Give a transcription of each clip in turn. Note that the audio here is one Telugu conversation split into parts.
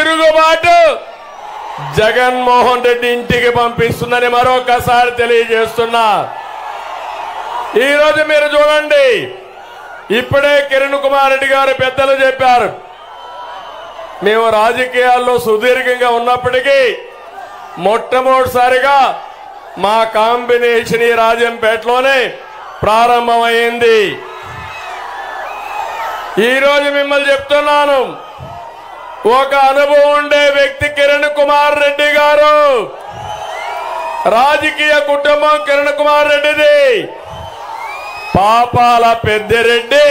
తిరుగుబాటు. జగన్మోహన్ రెడ్డి ఇంటికి పంపిస్తుందని మరొకసారి తెలియజేస్తున్నా. ఈరోజు మీరు చూడండి ఇప్పుడే కిరణ్ కుమార్ రెడ్డి గారు పెద్దలు చెప్పారు. మేము రాజకీయాల్లో సుదీర్ఘంగా ఉన్నప్పటికీ మొట్టమొదటిసారిగా మా కాంబినేషన్ ఈ రాజంపేటలోనే ప్రారంభమైంది. ఈరోజు మిమ్మల్ని చెప్తున్నాను ఒక అనుభవం ఉండే వ్యక్తి కిరణ్ కుమార్ రెడ్డి గారు. రాజకీయ కుటుంబం కిరణ్ కుమార్ రెడ్డిది. పాపాల పెద్దిరెడ్డి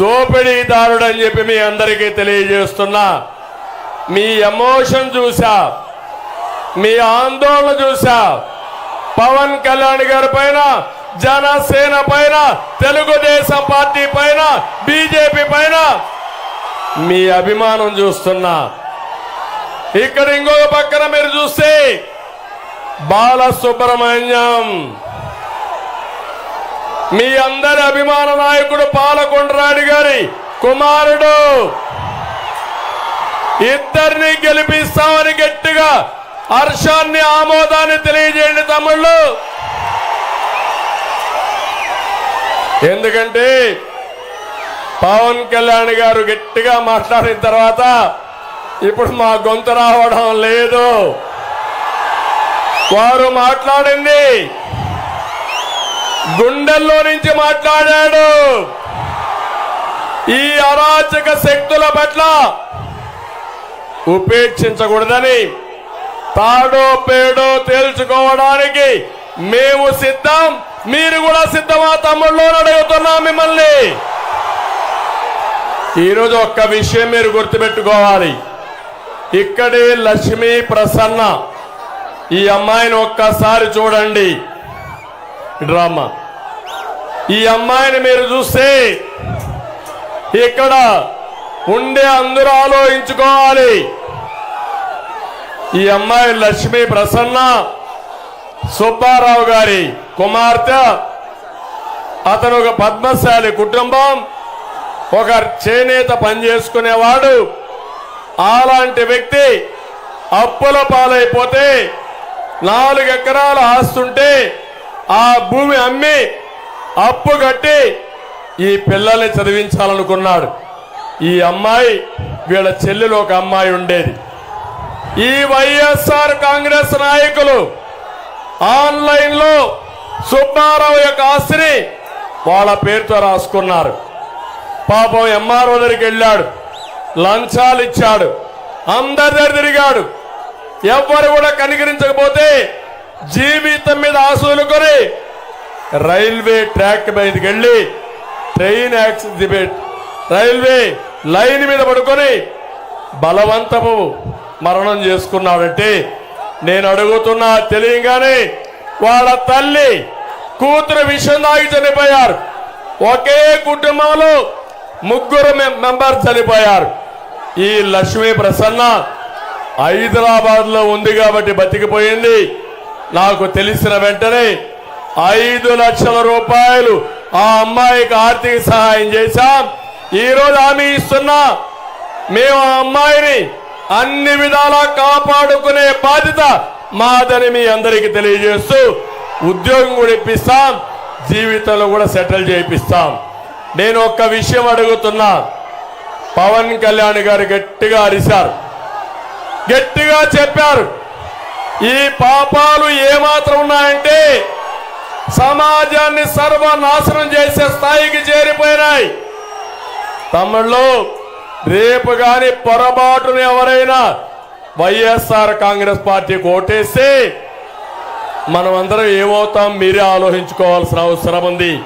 దోపిడీదారుడు అని చెప్పి మీ అందరికీ తెలియజేస్తున్నా. మీ ఎమోషన్ చూసా. మీ ఆందోళన చూసా. పవన్ కళ్యాణ్ గారి పైన జనసేన పైన తెలుగుదేశం పార్టీ పైన బీజేపీ పైన మీ అభిమానం చూస్తున్నా. ఇక్కడ ఇంకొక పక్కన మీరు చూస్తే బాలసుబ్రహ్మణ్యం. మీ అందరి అభిమాన నాయకుడు పాలకొండరాడి గారి కుమారుడు. ఇద్దరిని గెలిపిస్తామని గట్టిగా హర్షాన్ని ఆమోదాన్ని తెలియజేయండి తమ్ముళ్ళు. ఎందుకంటే పవన్ కళ్యాణ్ గారు గట్టిగా మాట్లాడిన తర్వాత ఇప్పుడు మా గొంతు రావడం లేదు. వారు మాట్లాడింది. గుండెల్లో నుంచి మాట్లాడాడు. ఈ అరాచక శక్తుల పట్ల ఉపేక్షించకూడదని తాడో పేడో తేల్చుకోవడానికి మేము సిద్ధం. మీరు కూడా సిద్ధమా తమ్ముళ్ళు? అడుగుతున్నాం మిమ్మల్ని. ఈరోజు ఒక్క విషయం మీరు గుర్తుపెట్టుకోవాలి. ఇక్కడే లక్ష్మీ ప్రసన్న ఈ అమ్మాయిని ఒక్కసారి చూడండి. డ్రామా. ఈ అమ్మాయిని మీరు చూస్తే ఇక్కడ ఉండే అందరూ ఆలోచించుకోవాలి. ఈ అమ్మాయి లక్ష్మీ ప్రసన్న సుబ్బారావు గారి కుమార్తె అతను ఒక పద్మశాలి కుటుంబం. ఒక చేనేత పనిచేసుకునేవాడు అలాంటి వ్యక్తి అప్పుల పాలైపోతే నాలుగు ఎకరాల ఆస్తుంటే ఆ భూమి అమ్మి అప్పు కట్టి ఈ పిల్లల్ని చదివించాలనుకున్నాడు. ఈ అమ్మాయి వీళ్ళ చెల్లెలు ఒక అమ్మాయి ఉండేది. ఈ వైఎస్ఆర్ కాంగ్రెస్ నాయకులు ఆన్లైన్లో సుబ్బారావు యొక్క ఆస్తిని వాళ్ళ పేరుతో రాసుకున్నారు. పాపం ఎంఆర్ఓ దగ్గరికి వెళ్ళాడు. లంచాలు ఇచ్చాడు. అందరి దగ్గర తిరిగాడు. ఎవ్వరు కూడా కనికరించకపోతే జీవితం మీద ఆశలుకొని రైల్వే ట్రాక్ మీదకి వెళ్ళి ట్రైన్ యాక్సిడెంట్ రైల్వే లైన్ మీద పడుకొని బలవంతము మరణం చేసుకున్నాడంటే నేను అడుగుతున్నా తెలియగానే వాళ్ళ తల్లి కూతురు విషయం దాగి చనిపోయారు. ఒకే కుటుంబంలో ముగ్గురు మెంబర్ చనిపోయారు. ఈ లక్ష్మీ ప్రసన్న హైదరాబాద్లో ఉంది కాబట్టి బతికిపోయింది. నాకు తెలిసిన వెంటనే ఐదు లక్షల రూపాయలు ఆ అమ్మాయికి ఆర్థిక సహాయం చేశాం. ఈ రోజు హామీ ఇస్తున్నా. మేము ఆ అమ్మాయిని అన్ని విధాలా కాపాడుకునే బాధ్యత మాదని మీ అందరికీ తెలియజేస్తూ ఉద్యోగం కూడా ఇప్పిస్తాం. జీవితంలో కూడా సెటిల్ చేయిస్తాం. నేను ఒక్క విషయం అడుగుతున్నా. పవన్ కళ్యాణ్ గారు గట్టిగా అరిశారు. గట్టిగా చెప్పారు. ఈ పాపాలు ఏమాత్రం ఉన్నాయంటే సమాజాన్ని సర్వనాశనం చేసే స్థాయికి చేరిపోయినాయి. తమిళ్ళు రేపు గాని పొరపాటును ఎవరైనా వైఎస్ఆర్ కాంగ్రెస్ పార్టీకి కోటేస్తే మనమందరం ఏమవుతాం? మీరే ఆలోచించుకోవాల్సిన అవసరం ఉంది.